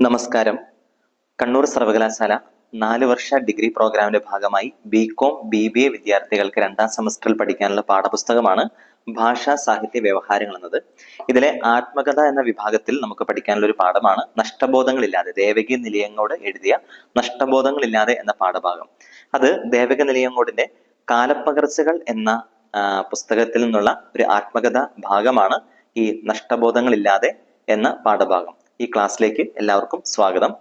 നമസ്കാരം. കണ്ണൂർ സർവകലാശാല നാല് വർഷ ഡിഗ്രി പ്രോഗ്രാമിന്റെ ഭാഗമായി B Com B B A വിദ്യാർത്ഥികൾക്ക് രണ്ടാം സെമസ്റ്ററിൽ പഠിക്കാനുള്ള പാഠപുസ്തകമാണ് ഭാഷാ സാഹിത്യ വ്യവഹാരങ്ങൾ എന്നത്. ഇതിലെ ആത്മകഥ എന്ന വിഭാഗത്തിൽ നമുക്ക് പഠിക്കാനുള്ള ഒരു പാഠമാണ് നഷ്ടബോധങ്ങളില്ലാതെ ദേവകി നിലയങ്ങോട് എഴുതിയ നഷ്ടബോധങ്ങളില്ലാതെ എന്ന പാഠഭാഗം. അത് ദേവക നിലയങ്ങോടിന്റെ കാലപ്പകർച്ചകൾ എന്ന പുസ്തകത്തിൽ നിന്നുള്ള ഒരു ആത്മകഥ ഭാഗമാണ് ഈ നഷ്ടബോധങ്ങളില്ലാതെ എന്ന പാഠഭാഗം. ഈ ക്ലാസ്സിലേക്ക് എല്ലാവർക്കും സ്വാഗതം.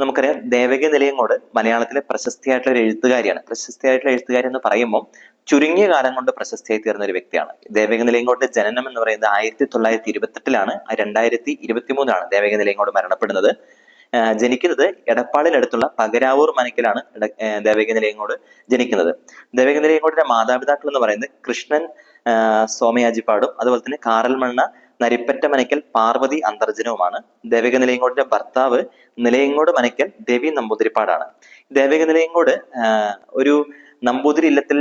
നമുക്കറിയാം ദേവകി നിലയങ്ങോട് മലയാളത്തിലെ പ്രശസ്തിയായിട്ടുള്ള ഒരു എഴുത്തുകാരിയാണ്. പ്രശസ്തിയായിട്ടുള്ള എഴുത്തുകാരി എന്ന് പറയുമ്പോൾ ചുരുങ്ങിയ കാലം കൊണ്ട് പ്രശസ്തിയായി തീർന്ന ഒരു വ്യക്തിയാണ്. ദേവക നിലയങ്ങോട്ട് ജനനം എന്ന് പറയുന്നത് ആയിരത്തി തൊള്ളായിരത്തി ഇരുപത്തെട്ടിലാണ് രണ്ടായിരത്തി ഇരുപത്തി മൂന്നിലാണ് ദേവകി നിലയങ്ങോട് മരണപ്പെടുന്നത്. ജനിക്കുന്നത് എടപ്പാളിനടുത്തുള്ള പകരാവൂർ മനക്കിലാണ് ദേവക നിലയങ്ങോട് ജനിക്കുന്നത്. ദേവക നിലയങ്ങോടിന്റെ മാതാപിതാക്കൾ എന്ന് പറയുന്നത് കൃഷ്ണൻ സോമയാജിപ്പാടും അതുപോലെ തന്നെ കാറൽമണ്ണ നരിപ്പറ്റ മനക്കൽ പാർവതി അന്തർജനവുമാണ്. ദേവിക നിലയങ്കോടിന്റെ ഭർത്താവ് നിലയങ്കോട് മനക്കൽ ദേവി നമ്പൂതിരിപ്പാടാണ്. ദേവിക നിലയങ്കോട് ഒരു നമ്പൂതിരി ഇല്ലത്തിൽ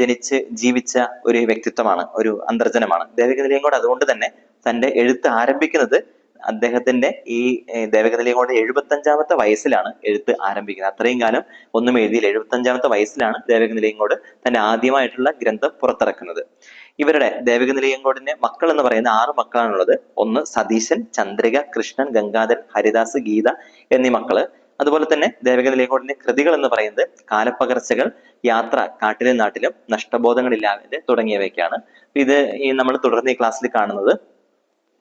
ജനിച്ച് ജീവിച്ച ഒരു വ്യക്തിത്വമാണ് ഒരു അന്തർജനമാണ്. ദേവിക നിലയങ്കോട് അതുകൊണ്ട് തന്നെ തന്റെ എഴുത്ത് ആരംഭിക്കുന്നത് അദ്ദേഹത്തിന്റെ ഈ ഏർ ദേവക നിലയങ്കോട് എഴുപത്തഞ്ചാമത്തെ വയസ്സിലാണ് എഴുത്ത് ആരംഭിക്കുന്നത്. അത്രയും കാലം ഒന്നും എഴുതിയില്ല. എഴുപത്തഞ്ചാമത്തെ വയസ്സിലാണ് ദേവക നിലയങ്കോട് തന്റെ ആദ്യമായിട്ടുള്ള ഗ്രന്ഥം പുറത്തിറക്കുന്നത്. ഇവരുടെ ദേവിക നിലയങ്കോടിന്റെ മക്കൾ എന്ന് പറയുന്ന ആറ് മക്കളാണുള്ളത്. ഒന്ന് സതീശൻ ചന്ദ്രിക കൃഷ്ണൻ ഗംഗാധരൻ ഹരിദാസ് ഗീത എന്നീ മക്കൾ. അതുപോലെ തന്നെ ദേവിക നിലയങ്കോടിന്റെ കൃതികൾ എന്ന് പറയുന്നത് കാലപ്പകർച്ചകൾ യാത്ര കാട്ടിലും നാട്ടിലും നഷ്ടബോധങ്ങളില്ലാതെ തുടങ്ങിയവയൊക്കെയാണ്. ഇത് ഈ നമ്മൾ തുടർന്ന് ഈ ക്ലാസ്സിൽ കാണുന്നത്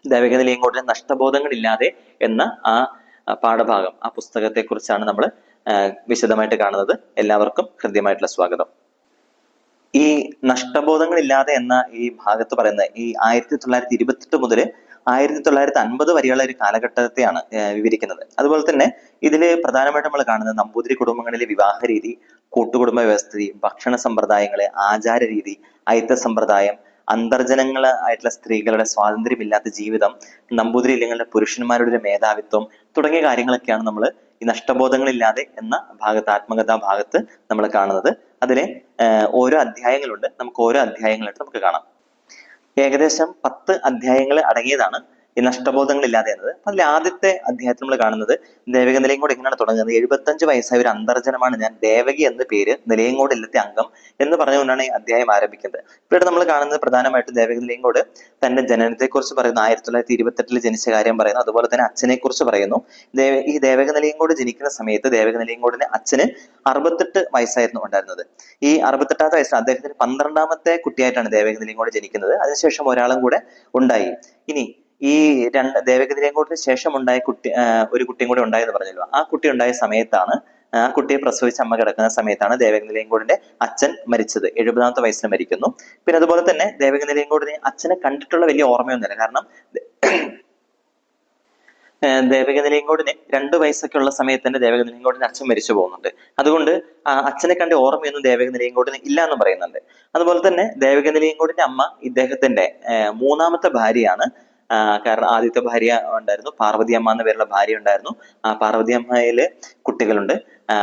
ദേവിക നിലയങ്കോടിന്റെ നഷ്ടബോധങ്ങളില്ലാതെ എന്ന ആ പാഠഭാഗം ആ പുസ്തകത്തെ കുറിച്ചാണ് നമ്മൾ വിശദമായിട്ട് കാണുന്നത്. എല്ലാവർക്കും ഹൃദ്യമായിട്ടുള്ള സ്വാഗതം. ഈ നഷ്ടബോധങ്ങളില്ലാതെ എന്ന ഈ ഭാഗത്ത് പറയുന്ന ഈ ആയിരത്തി തൊള്ളായിരത്തി ഇരുപത്തെട്ട് മുതൽ ആയിരത്തി തൊള്ളായിരത്തി അൻപത് വരെയുള്ള ഒരു കാലഘട്ടത്തെയാണ് വിവരിക്കുന്നത്. അതുപോലെ തന്നെ ഇതിൽ പ്രധാനമായിട്ട് നമ്മൾ കാണുന്നത് നമ്പൂതിരി കുടുംബങ്ങളിലെ വിവാഹ രീതി കൂട്ടുകുടുംബ വ്യവസ്ഥിതി ഭക്ഷണ സമ്പ്രദായങ്ങൾ ആചാര രീതി അയിത്ത സമ്പ്രദായം അന്തർജനങ്ങൾ ആയിട്ടുള്ള സ്ത്രീകളുടെ സ്വാതന്ത്ര്യമില്ലാത്ത ജീവിതം നമ്പൂതിരി ഇല്ലങ്ങളുടെ പുരുഷന്മാരുടെ മേധാവിത്വം തുടങ്ങിയ കാര്യങ്ങളൊക്കെയാണ് നമ്മൾ ഈ നഷ്ടബോധങ്ങളില്ലാതെ എന്ന ഭാഗത്ത് ആത്മകഥാ ഭാഗത്ത് നമ്മൾ കാണുന്നത്. അതിലെ ഓരോ അധ്യായങ്ങളുണ്ട്. നമുക്ക് ഓരോ അധ്യായങ്ങളായിട്ട് നമുക്ക് കാണാം. ഏകദേശം പത്ത് അധ്യായങ്ങൾ അടങ്ങിയതാണ് ഈ നഷ്ടബോധങ്ങളില്ലാതെ എന്നത്. അതിൽ ആദ്യത്തെ അധ്യായത്തിൽ നമ്മൾ കാണുന്നത് ദേവക നിലയങ്കോട് എങ്ങനെയാണ് തുടങ്ങുന്നത്? എഴുപത്തഞ്ച് വയസ്സായ ഒരു അന്തർജനമാണ് ഞാൻ. ദേവകി എന്ന പേര് നിലയങ്കോട് ഇല്ലത്തെ അംഗം എന്ന് പറഞ്ഞുകൊണ്ടാണ് ഈ അധ്യായം ആരംഭിക്കുന്നത്. ഇവിടെ നമ്മൾ കാണുന്നത് പ്രധാനമായിട്ടും ദേവക നിലയങ്കോട് തന്റെ ജനനത്തെ കുറിച്ച് പറയുന്നു. ആയിരത്തി തൊള്ളായിരത്തി ഇരുപത്തെട്ടിൽ ജനിച്ച കാര്യം പറയുന്നു. അതുപോലെ തന്നെ അച്ഛനെ കുറിച്ച് പറയുന്നു. ദേവ ഈ ദേവക നിലയങ്കോട് ജനിക്കുന്ന സമയത്ത് ദേവക നിലയങ്കോടിന് അച്ഛന് അറുപത്തെട്ട് വയസ്സായിരുന്നു ഉണ്ടായിരുന്നത്. ഈ അറുപത്തെട്ടാമത്തെ വയസ്സിൽ അദ്ദേഹത്തിന് പന്ത്രണ്ടാമത്തെ കുട്ടിയായിട്ടാണ് ദേവക നിലയങ്കോട് ജനിക്കുന്നത്. അതിനുശേഷം ഒരാളും കൂടെ ഉണ്ടായി. ഇനി ഈ രണ്ട് ദേവഗതിരേങ്കോട്ടിന് ശേഷം ഉണ്ടായ കുട്ടി ഒരു കുട്ടിയും കൂടി ഉണ്ടായെന്ന് പറഞ്ഞല്ലോ. ആ കുട്ടി ഉണ്ടായ സമയത്താണ് ആ കുട്ടിയെ പ്രസവിച്ച അമ്മ കിടക്കുന്ന സമയത്താണ് ദേവകനിലയങ്കോടിന്റെ അച്ഛൻ മരിച്ചത്. എഴുപതാമത്തെ വയസ്സിൽ മരിക്കുന്നു. പിന്നെ അതുപോലെ തന്നെ ദേവകനിലയങ്കോടിനെ അച്ഛനെ കണ്ടിട്ടുള്ള വലിയ ഓർമ്മയൊന്നുമില്ല. കാരണം ഏഹ് ദേവക നിലയങ്കോടിന് രണ്ട് വയസ്സൊക്കെ ഉള്ള സമയത്ത് തന്നെ ദേവക നിലയങ്കോടിന്റെ അച്ഛൻ മരിച്ചു പോകുന്നുണ്ട്. അതുകൊണ്ട് അച്ഛനെ കണ്ട ഓർമ്മയൊന്നും ദേവക നിലയങ്കോടിന് ഇല്ല എന്ന് പറയുന്നുണ്ട്. അതുപോലെ തന്നെ ദേവക നിലയങ്കോടിന്റെ അമ്മ ഇദ്ദേഹത്തിന്റെ മൂന്നാമത്തെ ഭാര്യയാണ്. കാരണം ആദ്യത്തെ ഭാര്യ ഉണ്ടായിരുന്നു. പാർവതി അമ്മ എന്ന പേരുള്ള ഭാര്യ ഉണ്ടായിരുന്നു. ആ പാർവതി അമ്മയിൽ കുട്ടികളുണ്ട്. ആ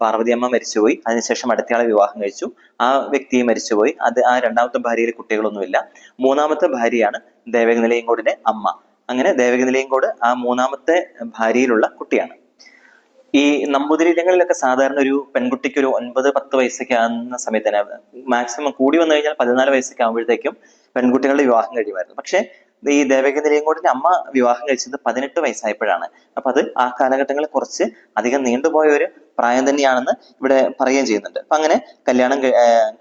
പാർവതി അമ്മ മരിച്ചുപോയി. അതിനുശേഷം അടുത്തയാളെ വിവാഹം കഴിച്ചു. ആ വ്യക്തി മരിച്ചുപോയി. അത് ആ രണ്ടാമത്തെ ഭാര്യയിൽ കുട്ടികളൊന്നുമില്ല. മൂന്നാമത്തെ ഭാര്യയാണ് ദേവകനിലയങ്കോടിന്റെ അമ്മ. അങ്ങനെ ദേവകനിലയങ്കോട് ആ മൂന്നാമത്തെ ഭാര്യയിലുള്ള കുട്ടിയാണ്. ഈ നമ്പൂതിരിയിലങ്ങളിലൊക്കെ സാധാരണ ഒരു പെൺകുട്ടിക്ക് ഒരു ഒൻപത് പത്ത് വയസ്സൊക്കെ ആകുന്ന സമയത്ത് തന്നെ മാക്സിമം കൂടി വന്നു കഴിഞ്ഞാൽ പതിനാല് വയസ്സൊക്കെ ആകുമ്പോഴത്തേക്കും പെൺകുട്ടികളുടെ വിവാഹം കഴിയുമായിരുന്നു. പക്ഷെ ഈ ദേവക നിലയങ്കോടിന്റെ അമ്മ വിവാഹം കഴിച്ചത് പതിനെട്ട് വയസ്സായപ്പോഴാണ്. അപ്പൊ അത് ആ കാലഘട്ടങ്ങളിൽ കുറച്ച് അധികം നീണ്ടുപോയ ഒരു പ്രായം തന്നെയാണെന്ന് ഇവിടെ പറയുകയും ചെയ്യുന്നുണ്ട്. അപ്പൊ അങ്ങനെ കല്യാണം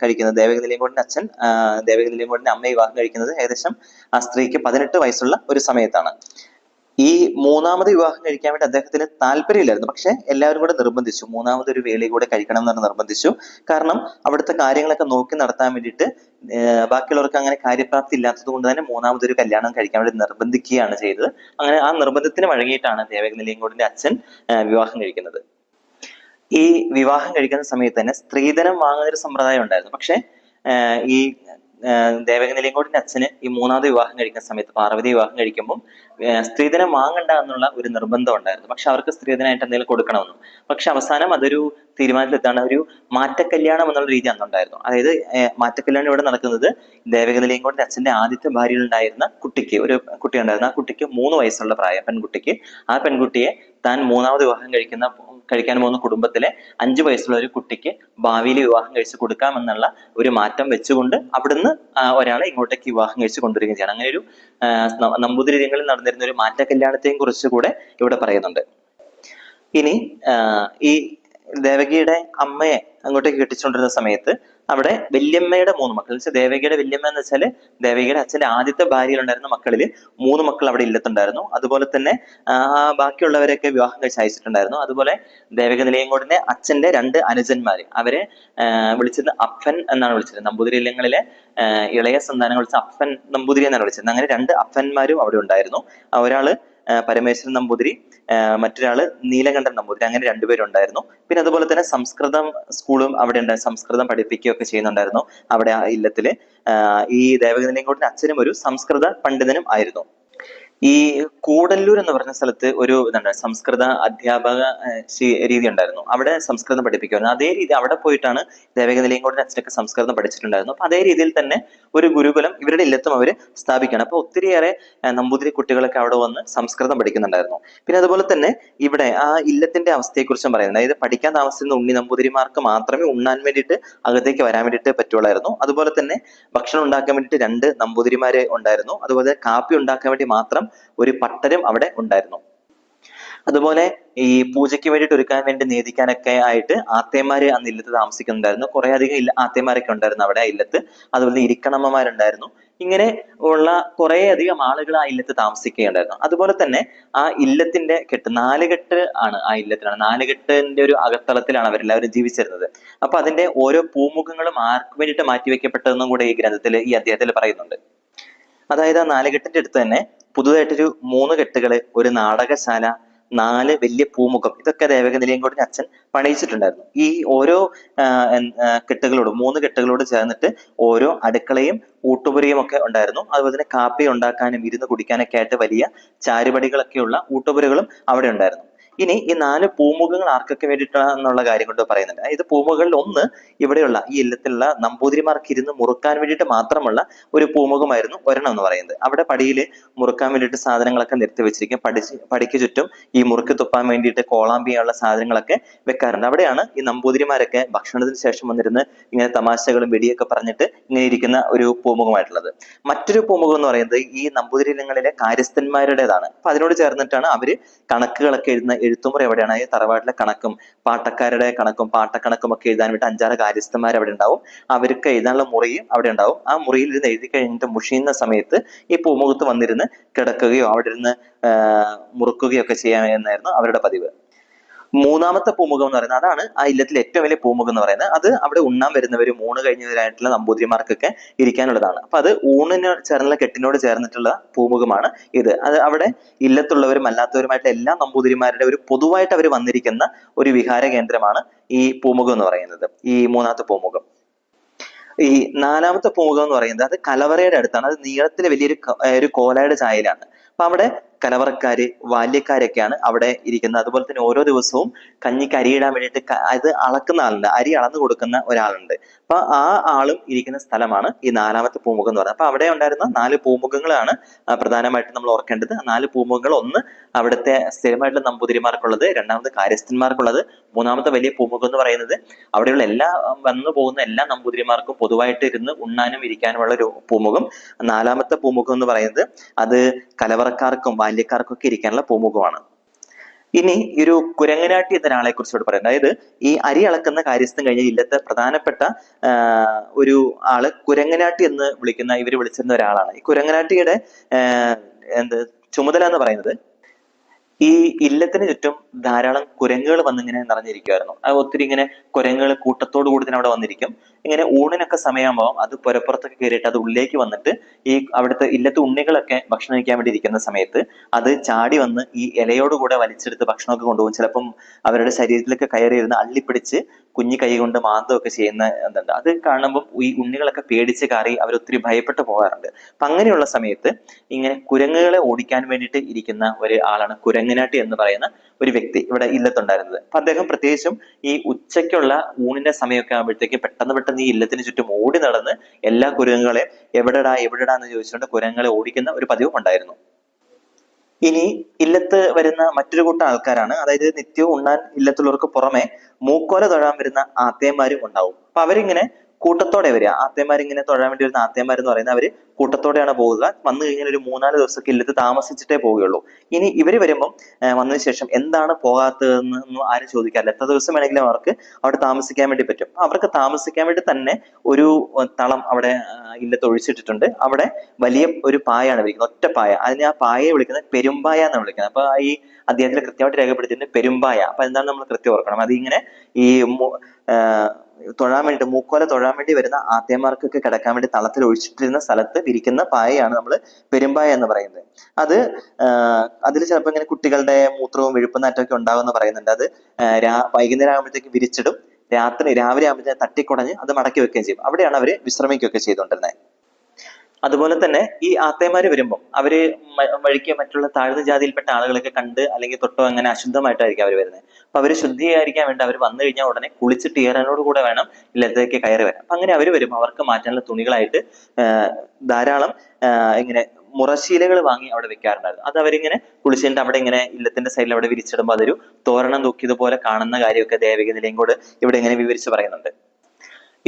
കഴിക്കുന്നത് ദേവക നിലയങ്കോടിന്റെ അച്ഛൻ ആഹ് അമ്മയെ വിവാഹം കഴിക്കുന്നത് ഏകദേശം ആ സ്ത്രീക്ക് പതിനെട്ട് വയസ്സുള്ള ഒരു സമയത്താണ്. ഈ മൂന്നാമത് വിവാഹം കഴിക്കാൻ വേണ്ടി അദ്ദേഹത്തിന് താല്പര്യമില്ലായിരുന്നു. പക്ഷെ എല്ലാവരും കൂടെ നിർബന്ധിച്ചു. മൂന്നാമത് ഒരു വേളി കൂടെ കഴിക്കണം എന്ന് നിർബന്ധിച്ചു. കാരണം അവിടുത്തെ കാര്യങ്ങളൊക്കെ നോക്കി നടത്താൻ വേണ്ടിയിട്ട് ബാക്കിയുള്ളവർക്ക് അങ്ങനെ കാര്യപ്രാപ്തി ഇല്ലാത്തത് കൊണ്ട് തന്നെ മൂന്നാമതൊരു കല്യാണം കഴിക്കാൻ വേണ്ടി നിർബന്ധിക്കുകയാണ് ചെയ്തത്. അങ്ങനെ ആ നിർബന്ധത്തിന് വഴങ്ങിയിട്ടാണ് ദേവക നിലയങ്കോടിന്റെ അച്ഛൻ വിവാഹം കഴിക്കുന്നത്. ഈ വിവാഹം കഴിക്കുന്ന സമയത്ത് തന്നെ സ്ത്രീധനം വാങ്ങുന്ന ഒരു സമ്പ്രദായം ഉണ്ടായിരുന്നു. പക്ഷെ ഈ ദേവകനിലയങ്കോടിന്റെ അച്ഛന് ഈ മൂന്നാമത് വിവാഹം കഴിക്കുന്ന സമയത്ത് പാർവതി വിവാഹം കഴിക്കുമ്പോൾ സ്ത്രീധനം വാങ്ങണ്ട എന്നുള്ള ഒരു നിർബന്ധം ഉണ്ടായിരുന്നു. പക്ഷെ അവർക്ക് സ്ത്രീധനമായിട്ട് എന്തെങ്കിലും കൊടുക്കണമെന്ന്. പക്ഷെ അവസാനം അതൊരു തീരുമാനത്തിലെത്താണ് ഒരു മാറ്റക്കല്യാണം എന്നുള്ള രീതി അന്നുണ്ടായിരുന്നു. അതായത് മാറ്റക്കല്യാണം ഇവിടെ നടക്കുന്നത് ദേവകനിലയങ്കോടിന്റെ അച്ഛന്റെ ആദ്യത്തെ ഭാര്യയിലുണ്ടായിരുന്ന കുട്ടിക്ക് ഒരു കുട്ടി ഉണ്ടായിരുന്നു ആ കുട്ടിക്ക് മൂന്ന് വയസ്സുള്ള പ്രായം പെൺകുട്ടിക്ക്. ആ പെൺകുട്ടിയെ താൻ മൂന്നാമത് വിവാഹം കഴിക്കുന്ന കഴിക്കാൻ പോകുന്ന കുടുംബത്തിലെ അഞ്ചു വയസ്സുള്ള ഒരു കുട്ടിക്ക് ഭാവിയിൽ വിവാഹം കഴിച്ചു കൊടുക്കാമെന്നുള്ള ഒരു മാറ്റം വെച്ചുകൊണ്ട് അവിടുന്ന് ഒരാളെ ഇങ്ങോട്ടേക്ക് വിവാഹം കഴിച്ച് കൊണ്ടുവരികയും ചെയ്യണം അങ്ങനെ ഒരു നമ്പൂതിരിങ്ങളിൽ നടന്നിരുന്ന ഒരു മാറ്റ കല്യാണത്തെയും കുറിച്ച് കൂടെ ഇവിടെ പറയുന്നുണ്ട്. ഇനി ഈ ദേവകിയുടെ അമ്മയെ അങ്ങോട്ടേക്ക് കെട്ടിച്ചുകൊണ്ടിരുന്ന സമയത്ത് അവിടെ വല്യമ്മയുടെ മൂന്ന് മക്കൾ. വെച്ചാൽ ദേവകിയുടെ വല്യമ്മ എന്ന് വെച്ചാൽ ദേവകിയുടെ അച്ഛന്റെ ആദ്യത്തെ ഭാര്യയിലുണ്ടായിരുന്ന മക്കളിൽ മൂന്ന് മക്കൾ അവിടെ ഇല്ലത്തുണ്ടായിരുന്നു. അതുപോലെ തന്നെ ബാക്കിയുള്ളവരെയൊക്കെ വിവാഹം കഴിച്ച് അയച്ചിട്ടുണ്ടായിരുന്നു. അതുപോലെ ദേവക നിലയങ്കോടിന്റെ അച്ഛന്റെ രണ്ട് അനുജന്മാര്. അവരെ വിളിച്ചിരുന്ന അപ്പൻ എന്നാണ് വിളിച്ചിരുന്നത് നമ്പൂതിരി ഇല്ലങ്ങളിലെ ഇളയ സന്താനങ്ങൾ വിളിച്ച അപ്പൻ നമ്പൂതിരി എന്നാണ് വിളിച്ചിരുന്നത് അങ്ങനെ രണ്ട് അപ്പന്മാരും അവിടെ ഉണ്ടായിരുന്നു. ഒരാൾ പരമേശ്വരൻ നമ്പൂതിരി മറ്റൊരാൾ നീലകണ്ഠൻ നമ്പൂതിരി അങ്ങനെ രണ്ടുപേരുണ്ടായിരുന്നു. പിന്നെ അതുപോലെ തന്നെ സംസ്കൃതം സ്കൂളും അവിടെ ഉണ്ടായി സംസ്കൃതം പഠിപ്പിക്കുകയൊക്കെ ചെയ്യുന്നുണ്ടായിരുന്നു അവിടെ ആ ഇല്ലത്തിൽ. ഈ ദേവകനിലയങ്കോടിന്റെ അച്ഛനും ഒരു സംസ്കൃത പണ്ഡിതനും ആയിരുന്നു. ഈ കൂടല്ലൂർ എന്ന് പറഞ്ഞ സ്ഥലത്ത് ഒരു എന്താണ് സംസ്കൃത അധ്യാപക രീതി ഉണ്ടായിരുന്നു. അവിടെ സംസ്കൃതം പഠിപ്പിക്കുമായിരുന്നു. അതേ രീതി അവിടെ പോയിട്ടാണ് ദേവകനിലയങ്കോടിന്റെ അച്ഛനൊക്കെ സംസ്കൃതം പഠിച്ചിട്ടുണ്ടായിരുന്നു. അപ്പൊ അതേ രീതിയിൽ തന്നെ ഒരു ഗുരുകുലം ഇവരുടെ ഇല്ലത്തും അവർ സ്ഥാപിക്കുകയാണ്. അപ്പൊ ഒത്തിരിയേറെ നമ്പൂതിരി കുട്ടികളൊക്കെ അവിടെ വന്ന് സംസ്കൃതം പഠിക്കുന്നുണ്ടായിരുന്നു. പിന്നെ അതുപോലെ തന്നെ ഇവിടെ ആ ഇല്ലത്തിന്റെ അവസ്ഥയെക്കുറിച്ചും പറയുന്നത് അതായത് പഠിക്കാൻ താമസിക്കുന്ന ഉണ്ണി നമ്പൂതിരിമാർക്ക് മാത്രമേ ഉണ്ണാൻ വേണ്ടിയിട്ട് അകത്തേക്ക് വരാൻ വേണ്ടിയിട്ട് പറ്റുള്ളായിരുന്നു. അതുപോലെ തന്നെ ഭക്ഷണം ഉണ്ടാക്കാൻ വേണ്ടിയിട്ട് രണ്ട് നമ്പൂതിരിമാര് ഉണ്ടായിരുന്നു. അതുപോലെ കാപ്പി ഉണ്ടാക്കാൻ വേണ്ടി മാത്രം ഒരു പട്ടരും അവിടെ ഉണ്ടായിരുന്നു. അതുപോലെ ഈ പൂജയ്ക്ക് വേണ്ടിയിട്ട് ഒരുക്കാൻ വേണ്ടി നേദിക്കാനൊക്കെ ആയിട്ട് ആത്തേമാര് അന്ന് ഇല്ലത്ത് താമസിക്കുന്നുണ്ടായിരുന്നു. കുറെ അധികം ഇല്ല ആത്തേമാരൊക്കെ ഉണ്ടായിരുന്നു അവിടെ ആ ഇല്ലത്ത്. അതുപോലെ ഇരിക്കണമ്മമാരുണ്ടായിരുന്നു. ഇങ്ങനെ ഉള്ള കുറെ അധികം ആളുകൾ ആ ഇല്ലത്ത് താമസിക്കുകയുണ്ടായിരുന്നു. അതുപോലെ തന്നെ ആ ഇല്ലത്തിന്റെ കെട്ട് നാലുകെട്ട് ആണ് ആ ഇല്ലത്തിലാണ്. നാലുകെട്ടിന്റെ ഒരു അകത്തളത്തിലാണ് അവരെല്ലാവരും ജീവിച്ചിരുന്നത്. അപ്പൊ അതിന്റെ ഓരോ പൂമുഖങ്ങളും ആർക്ക് വേണ്ടിയിട്ട് മാറ്റിവെക്കപ്പെട്ടതെന്നും കൂടെ ഈ ഗ്രന്ഥത്തിൽ ഈ അധ്യായത്തിൽ പറയുന്നുണ്ട്. അതായത് ആ നാലുകെട്ടിന്റെ അടുത്ത് തന്നെ പുതുതായിട്ടൊരു മൂന്ന് കെട്ടുകൾ ഒരു നാടകശാല നാല് വലിയ പൂമുഖം. ഇതൊക്കെ ദേവകനിലയങ്കോടിന്റെ അച്ഛൻ പണിയിച്ചിട്ടുണ്ടായിരുന്നു. ഈ ഓരോ കെട്ടുകളോടും മൂന്ന് കെട്ടുകളോട് ചേർന്നിട്ട് ഓരോ അടുക്കളയും ഊട്ടുപുരയും ഒക്കെ ഉണ്ടായിരുന്നു. അതുപോലെ തന്നെ കാപ്പി ഉണ്ടാക്കാനും ഇരുന്ന് കുടിക്കാനൊക്കെ ആയിട്ട് വലിയ ചാരുപടികളൊക്കെയുള്ള ഊട്ടുപുരകളും അവിടെ ഉണ്ടായിരുന്നു. ഇനി ഈ നാല് പൂമുഖങ്ങൾ ആർക്കൊക്കെ വേണ്ടിയിട്ടാണെന്നുള്ള കാര്യം കൊണ്ട് പറയുന്നുണ്ട്. അതായത് പൂമുഖങ്ങളിൽ ഒന്ന് ഇവിടെയുള്ള ഈ ഇല്ലത്തിലുള്ള നമ്പൂതിരിമാർക്ക് ഇരുന്ന് മുറുക്കാൻ വേണ്ടിയിട്ട് മാത്രമുള്ള ഒരു പൂമുഖമായിരുന്നു ഒരെണ്ണം എന്ന് പറയുന്നത്. അവിടെ പടിയിൽ മുറുക്കാൻ വേണ്ടിയിട്ട് സാധനങ്ങളൊക്കെ നിർത്തി വെച്ചിരിക്കും. പടി പടിക്ക് ചുറ്റും ഈ മുറുക്കി തുപ്പാൻ വേണ്ടിയിട്ട് കോളാമ്പിയുള്ള സാധനങ്ങളൊക്കെ വെക്കാറുണ്ട്. അവിടെയാണ് ഈ നമ്പൂതിരിമാരൊക്കെ ഭക്ഷണത്തിന് ശേഷം വന്നിരുന്ന് ഇങ്ങനെ തമാശകളും വെടിയൊക്കെ പറഞ്ഞിട്ട് ഇങ്ങനെ ഇരിക്കുന്ന ഒരു പൂമുഖമായിട്ടുള്ളത്. മറ്റൊരു പൂമുഖം എന്ന് പറയുന്നത് ഈ നമ്പൂതിരി ഇനങ്ങളിലെ കാര്യസ്ഥന്മാരുടേതാണ്. അപ്പൊ അതിനോട് ചേർന്നിട്ടാണ് അവർ കണക്കുകളൊക്കെ എഴുതുന്ന എഴുത്തുമുറ എവിടെയാണ്? ഈ തറവാട്ടിലെ കണക്കും പാട്ടക്കാരുടെ കണക്കും പാട്ടക്കണക്കും ഒക്കെ എഴുതാൻ വേണ്ടി അഞ്ചാറ് കാര്യസ്ഥന്മാർ അവിടെ ഉണ്ടാവും. അവർക്ക് എഴുതാനുള്ള മുറിയും അവിടെ ഉണ്ടാവും. ആ മുറിയിൽ ഇരുന്ന് എഴുതി കഴിഞ്ഞിട്ട് മുഷിയുന്ന സമയത്ത് ഈ പൂമുഖത്ത് വന്നിരുന്ന് കിടക്കുകയോ അവിടെ ഇരുന്ന് മുറുക്കുകയോ ഒക്കെ ചെയ്യാമെന്നായിരുന്നു അവരുടെ പതിവ്. മൂന്നാമത്തെ പൂമുഖം എന്ന് പറയുന്നത് അതാണ് ആ ഇല്ലത്തിലെ ഏറ്റവും വലിയ പൂമുഖം എന്ന് പറയുന്നത്. അത് അവിടെ ഉണ്ണാൻ വരുന്നവരും ഊണ് കഴിഞ്ഞവരായിട്ടുള്ള നമ്പൂതിരിമാർക്കൊക്കെ ഇരിക്കാനുള്ളതാണ്. അപ്പൊ അത് ഊണിന് ചേർന്നുള്ള കെട്ടിനോട് ചേർന്നിട്ടുള്ള പൂമുഖമാണ് ഇത്. അത് അവിടെ ഇല്ലത്തുള്ളവരും അല്ലാത്തവരുമായിട്ട് എല്ലാ നമ്പൂതിരിമാരുടെ ഒരു പൊതുവായിട്ട് അവർ വന്നിരിക്കുന്ന ഒരു വിഹാര കേന്ദ്രമാണ് ഈ പൂമുഖം എന്ന് പറയുന്നത്. ഈ മൂന്നാമത്തെ പൂമുഖം. ഈ നാലാമത്തെ പൂമുഖം എന്ന് പറയുന്നത് അത് കലവറയുടെ അടുത്താണ്. അത് നീളത്തിലെ വലിയൊരു ഒരു കോലയുടെ ചായയിലാണ്. അപ്പൊ അവിടെ കലവറക്കാര് ബാല്യക്കാരൊക്കെയാണ് അവിടെ ഇരിക്കുന്നത്. അതുപോലെ തന്നെ ഓരോ ദിവസവും കഞ്ഞിക്ക് അരിയിടാൻ വേണ്ടിയിട്ട് അത് അളക്കുന്ന ആളുണ്ട്. അരി അളന്നു കൊടുക്കുന്ന ഒരാളുണ്ട്. അപ്പൊ ആ ആളും ഇരിക്കുന്ന സ്ഥലമാണ് ഈ നാലാമത്തെ പൂമുഖം എന്ന് പറയുന്നത്. അപ്പൊ അവിടെ ഉണ്ടായിരുന്ന നാല് പൂമുഖങ്ങളാണ് പ്രധാനമായിട്ടും നമ്മൾ ഓർക്കേണ്ടത്. നാല് പൂമുഖങ്ങൾ ഒന്ന് അവിടുത്തെ സ്ഥിരമായിട്ടുള്ള നമ്പൂതിരിമാർക്കുള്ളത് രണ്ടാമത് കാര്യസ്ഥന്മാർക്കുള്ളത് മൂന്നാമത്തെ വലിയ പൂമുഖം എന്ന് പറയുന്നത് അവിടെയുള്ള എല്ലാ വന്നു പോകുന്ന എല്ലാ നമ്പൂതിരിമാർക്കും പൊതുവായിട്ട് ഇരുന്ന് ഉണ്ണാനും ഇരിക്കാനുമുള്ള ഒരു പൂമുഖം. നാലാമത്തെ പൂമുഖം എന്ന് പറയുന്നത് അത് കലവറക്കാർക്കും ബാല്യക്കാർക്കും ഒക്കെ ഇരിക്കാനുള്ള പൂമുഖമാണ്. ഇനി ഒരു കുരങ്ങനാട്ടി എന്ന ഒരാളെ കുറിച്ചോട് പറയാം. അതായത് ഈ അരി അളക്കുന്ന കാര്യസ്ഥം കഴിഞ്ഞ ഇല്ലത്തെ പ്രധാനപ്പെട്ട ഒരു ആൾ കുരങ്ങനാട്ടി എന്ന് വിളിക്കുന്ന ഇവർ വിളിച്ചിരുന്ന ഒരാളാണ്. ഈ കുരങ്ങനാട്ടിയുടെ എന്ത് ചുമതല എന്ന് പറയുന്നത് ഈ ഇല്ലത്തിന് ചുറ്റും ധാരാളം കുരങ്ങുകൾ വന്നിങ്ങനെ നിറഞ്ഞിരിക്കുമായിരുന്നു അത് ഒത്തിരി ഇങ്ങനെ കുരങ്ങുകൾ കൂട്ടത്തോടു കൂടി തന്നെ അവിടെ വന്നിരിക്കും. ഇങ്ങനെ ഊണിനൊക്കെ സമയമാകുമ്പോൾ അത് പുരപ്പുറത്തൊക്കെ കയറിയിട്ട് അത് ഉള്ളിലേക്ക് വന്നിട്ട് ഈ അവിടുത്തെ ഇല്ലത്തെ ഉണ്ണികളൊക്കെ ഭക്ഷണം കഴിക്കാൻ വേണ്ടി ഇരിക്കുന്ന സമയത്ത് അത് ചാടി വന്ന് ഈ ഇലയോട് കൂടെ വലിച്ചെടുത്ത് ഭക്ഷണമൊക്കെ കൊണ്ടുപോകും. ചിലപ്പം അവരുടെ ശരീരത്തിലൊക്കെ കയറി ഇരുന്ന് അള്ളിപ്പിടിച്ച് കുഞ്ഞി കൈ കൊണ്ട് മാന്തമൊക്കെ ചെയ്യുന്ന എന്തുണ്ട്? അത് കാണുമ്പോൾ ഈ ഉണ്ണികളൊക്കെ പേടിച്ച് കാറി അവർ ഒത്തിരി ഭയപ്പെട്ട് പോകാറുണ്ട്. അപ്പൊ അങ്ങനെയുള്ള സമയത്ത് ഇങ്ങനെ കുരങ്ങുകളെ ഓടിക്കാൻ വേണ്ടിയിട്ട് ഇരിക്കുന്ന ഒരു ആളാണ് കുരങ്ങനാട്ടി എന്ന് പറയുന്ന ഒരു വ്യക്തി ഇവിടെ ഇല്ലത്തുണ്ടായിരുന്നത്. അപ്പൊ അദ്ദേഹം പ്രത്യേകിച്ചും ഈ ഉച്ചയ്ക്കുള്ള ഊണിന്റെ സമയമൊക്കെ ആകുമ്പോഴത്തേക്ക് പെട്ടെന്ന് പെട്ടെന്ന് ഈ ഇല്ലത്തിന് ചുറ്റും ഓടി നടന്ന് എല്ലാ കുരങ്ങുകളെയും എവിടെടാ എവിടെടാ എന്ന് ചോദിച്ചുകൊണ്ട് കുരങ്ങുകളെ ഓടിക്കുന്ന ഒരു പതിവും ഉണ്ടായിരുന്നു. ഇനി ഇല്ലത്ത് വരുന്ന മറ്റൊരു കൂട്ടം ആൾക്കാരാണ്. അതായത് നിത്യവും ഉണ്ണാൻ ഇല്ലത്തുള്ളവർക്ക് പുറമെ മൂക്കോല തൊഴാൻ വരുന്ന ആത്തേമാരും ഉണ്ടാവും. അപ്പൊ അവരിങ്ങനെ കൂട്ടത്തോടെ വരിക. ആത്തേമാരിങ്ങനെ തൊഴാൻ വേണ്ടി വരുന്ന ആത്തേമാർ എന്ന് പറയുന്നത് അവർ കൂട്ടത്തോടെയാണ് പോവുക വന്നു കഴിഞ്ഞാൽ ഒരു മൂന്നാൽ ദിവസമൊക്കെ ഇല്ലത്ത് താമസിച്ചിട്ടേ പോവുകയുള്ളൂ. ഇനി ഇവർ വരുമ്പം വന്നതിന് ശേഷം എന്താണ് പോകാത്തതെന്ന് ആരും ചോദിക്കാറില്ല. എത്ര ദിവസം വേണമെങ്കിലും അവർക്ക് അവിടെ താമസിക്കാൻ വേണ്ടി പറ്റും. അവർക്ക് താമസിക്കാൻ വേണ്ടി തന്നെ ഒരു തളം അവിടെ ഇല്ലത്ത് ഒഴിച്ചിട്ടിട്ടുണ്ട്. അവിടെ വലിയ ഒരു പായാണ് വിളിക്കുന്നത്. ഒറ്റ പായ. അതിനെ ആ പായയെ വിളിക്കുന്നത് പെരുമ്പായ എന്നാണ് വിളിക്കുന്നത്. അപ്പൊ ഈ അദ്ദേഹത്തിൽ കൃത്യമായിട്ട് രേഖപ്പെടുത്തിയിട്ടുണ്ട് പെരുമ്പായ. അപ്പൊ എന്താണ് നമ്മൾ കൃത്യം ഓർക്കണം. അതിങ്ങനെ ഈ തൊഴാൻ വേണ്ടി മൂക്കോല തൊഴാൻ വേണ്ടി വരുന്ന ആദ്യമാർക്കൊക്കെ കിടക്കാൻ വേണ്ടി തളത്തിൽ ഒഴിച്ചിട്ടിരുന്ന സ്ഥലത്ത് വിരിക്കുന്ന പായയാണ് നമ്മൾ പെരുമ്പായ എന്ന് പറയുന്നത്. അത് അതിൽ ചിലപ്പോൾ ഇങ്ങനെ കുട്ടികളുടെ മൂത്രവും വിഴുപ്പും നാറ്റമൊക്കെ ഉണ്ടാകുമെന്ന് പറയുന്നുണ്ട്. അത് വൈകുന്നേരം ആകുമ്പോഴത്തേക്ക് വിരിച്ചിടും. രാത്രി രാവിലെ ആകുമ്പോഴത്തേക്ക് തട്ടിക്കുടഞ്ഞ് അത് മടക്കി വെക്കുകയും ചെയ്യും. അവിടെയാണ് അവർ വിശ്രമിക്കുകയൊക്കെ ചെയ്തുകൊണ്ടിരുന്നത്. അതുപോലെ തന്നെ ഈ ആത്തേമാര് വരുമ്പോൾ അവർ വഴിക്ക് മറ്റുള്ള താഴ്ന്ന ജാതിയിൽപ്പെട്ട ആളുകളൊക്കെ കണ്ട് അല്ലെങ്കിൽ തൊട്ടോ അങ്ങനെ അശുദ്ധമായിട്ടായിരിക്കും അവർ വരുന്നത് അപ്പൊ അവർ ശുദ്ധീകരിക്കാൻ വേണ്ടി അവർ വന്നു കഴിഞ്ഞാൽ ഉടനെ കുളിച്ചിട്ട് ഈറനോട് കൂടെ വേണം ഇല്ലത്തേക്ക് കയറി വരാൻ. അപ്പൊ അങ്ങനെ അവർ വരും. അവർക്ക് മാറ്റാനുള്ള തുണികളായിട്ട് ധാരാളം ഇങ്ങനെ മുറശീലകൾ വാങ്ങി അവിടെ വെക്കാറുണ്ടായിരുന്നു. അത് അവരിങ്ങനെ കുളിച്ചിട്ട് അവിടെ ഇങ്ങനെ ഇല്ലത്തിന്റെ സൈഡിൽ അവിടെ വിരിച്ചിടുമ്പോൾ അതൊരു തോരണം തൂക്കിയതുപോലെ കാണുന്ന കാര്യമൊക്കെ ദേവിക നിലയും കൂടെ ഇവിടെ ഇങ്ങനെ വിവരിച്ച് പറയുന്നുണ്ട്.